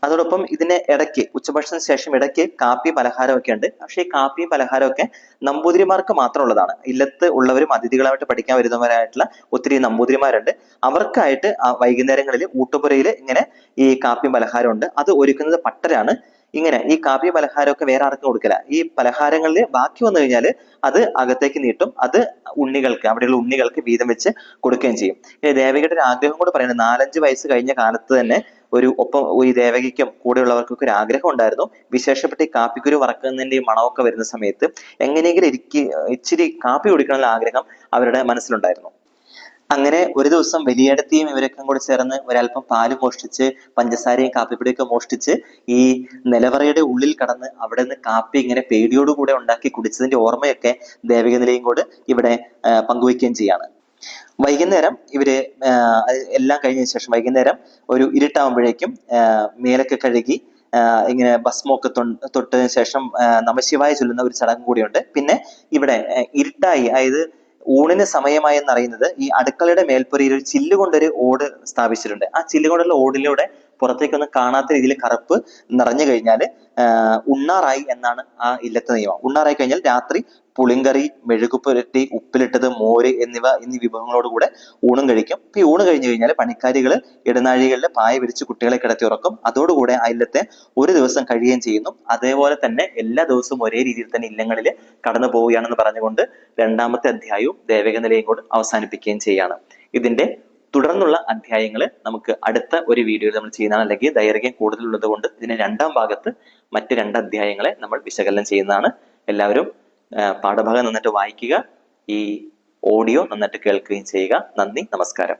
അതോടൊപ്പം ഇതിന് ഇടയ്ക്ക് ഉച്ചഭക്ഷണത്തിന് ശേഷം ഇടയ്ക്ക് കാപ്പി പലഹാരമൊക്കെ ഉണ്ട്. പക്ഷേ ഈ കാപ്പിയും പലഹാരമൊക്കെ നമ്പൂതിരിമാർക്ക് മാത്രമുള്ളതാണ്. ഇല്ലത്ത് ഉള്ളവരും അതിഥികളായിട്ട് പഠിക്കാൻ വരുന്നവരായിട്ടുള്ള ഒത്തിരി നമ്പൂതിരിമാരുണ്ട്. അവർക്കായിട്ട് വൈകുന്നേരങ്ങളിൽ ഊട്ടുപുരയിൽ ഇങ്ങനെ ഈ കാപ്പിയും പലഹാരം ഉണ്ട്. അത് ഒരുക്കുന്നത് പട്ടരാണ്. ഇങ്ങനെ ഈ കാപ്പി പലഹാരമൊക്കെ വേറെ ആർക്കും കൊടുക്കില്ല. ഈ പലഹാരങ്ങളിൽ ബാക്കി വന്നു കഴിഞ്ഞാൽ അത് അകത്തേക്ക് നീട്ടും അത് ഉണ്ണികൾക്ക് അവിടെയുള്ള ഉണ്ണികൾക്ക് വീതം വെച്ച് കൊടുക്കുകയും ചെയ്യും. ഇനി ദേവകിയുടെ ഒരു ആഗ്രഹം കൂടെ പറയുന്നത് നാലഞ്ച് വയസ്സ് കഴിഞ്ഞ കാലത്ത് തന്നെ ഒരു ഒപ്പം ഈ ദേവകിക്കും കൂടെയുള്ളവർക്കൊക്കെ ഒരു ആഗ്രഹം ഉണ്ടായിരുന്നു. വിശേഷപ്പെട്ട ഈ കാപ്പിക്കുരു വറക്കുന്നതിന്റെ മണമൊക്കെ വരുന്ന സമയത്ത് എങ്ങനെയെങ്കിലും ഇരിക്കി ഇച്ചിരി കാപ്പി കുടിക്കണമെന്ന ആഗ്രഹം അവരുടെ മനസ്സിലുണ്ടായിരുന്നു. അങ്ങനെ ഒരു ദിവസം വലിയേടത്തിയും ഇവരൊക്കെ കൂടെ ചേർന്ന് ഒരല്പം പാൽ മോഷ്ടിച്ച് പഞ്ചസാരയും കാപ്പിപ്പൊടിയൊക്കെ മോഷ്ടിച്ച് ഈ നിലവറയുടെ ഉള്ളിൽ കടന്ന് അവിടെ നിന്ന് കാപ്പി ഇങ്ങനെ പേടിയോടുകൂടെ ഉണ്ടാക്കി കുടിച്ചതിന്റെ ഓർമ്മയൊക്കെ ദേവിക നിലയും കൂടെ ഇവിടെ പങ്കുവയ്ക്കുകയും ചെയ്യാണ്. വൈകുന്നേരം ഇവർ എല്ലാം കഴിഞ്ഞ ശേഷം വൈകുന്നേരം ഒരു ഇരുട്ടാവുമ്പോഴേക്കും മേലൊക്കെ കഴുകി ഇങ്ങനെ ഭസ്മൊക്കെ തൊട്ടതിന് ശേഷം നമശിവായ ചൊല്ലുന്ന ഒരു ചടങ്ങ് കൂടിയുണ്ട്. പിന്നെ ഇവിടെ ഇരുട്ടായി അതായത് ഊണിന് സമയമായി എന്നറിയുന്നത് ഈ അടുക്കളയുടെ മേൽപ്പുരയിൽ ഒരു ചില്ല് കൊണ്ടൊരു ഓട് സ്ഥാപിച്ചിട്ടുണ്ട്. ആ ചില്ല് കൊണ്ടുള്ള ഓടിലൂടെ പുറത്തേക്കൊന്നും കാണാത്ത രീതിയിൽ കറുപ്പ് നിറഞ്ഞു കഴിഞ്ഞാൽ ഉണ്ണാറായി എന്നാണ് ആ ഇല്ലത്തെ നിയമം. ഉണ്ണാറായി കഴിഞ്ഞാൽ രാത്രി പുളിങ്കറി മെഴുകുപുരട്ടി ഉപ്പിലിട്ടത് മോര് എന്നിവ എന്നീ വിഭവങ്ങളോടുകൂടെ ഊണും കഴിക്കും. ഇപ്പൊ ഈ ഊണ് കഴിഞ്ഞു കഴിഞ്ഞാൽ പണിക്കാരികൾ ഇടനാഴികളിൽ പായ വിരിച്ച് കുട്ടികളെ കിടത്തി ഉറക്കും. അതോടുകൂടെ ആ ഇല്ലത്തെ ഒരു ദിവസം കഴിയുകയും ചെയ്യുന്നു. അതേപോലെ തന്നെ എല്ലാ ദിവസവും ഒരേ രീതിയിൽ തന്നെ ഇല്ലങ്ങളിൽ കടന്നു പോവുകയാണെന്ന് പറഞ്ഞുകൊണ്ട് രണ്ടാമത്തെ അധ്യായവും ദേവകനിലയും കൂടെ അവസാനിപ്പിക്കുകയും ചെയ്യാണ്. ഇതിന്റെ തുടർന്നുള്ള അധ്യായങ്ങൾ നമുക്ക് അടുത്ത ഒരു വീഡിയോയിൽ നമ്മൾ ചെയ്യുന്നതാണ്. അല്ലെങ്കിൽ ദൈർഘ്യം കൂടുതലുള്ളത് കൊണ്ട് ഇതിന്റെ രണ്ടാം ഭാഗത്ത് മറ്റ് രണ്ട് അധ്യായങ്ങളെ നമ്മൾ വിശകലനം ചെയ്യുന്നതാണ്. എല്ലാവരും പാഠഭാഗം നന്നായിട്ട് വായിക്കുക. ഈ ഓഡിയോ നന്നായിട്ട് കേൾക്കുകയും ചെയ്യുക. നന്ദി നമസ്കാരം.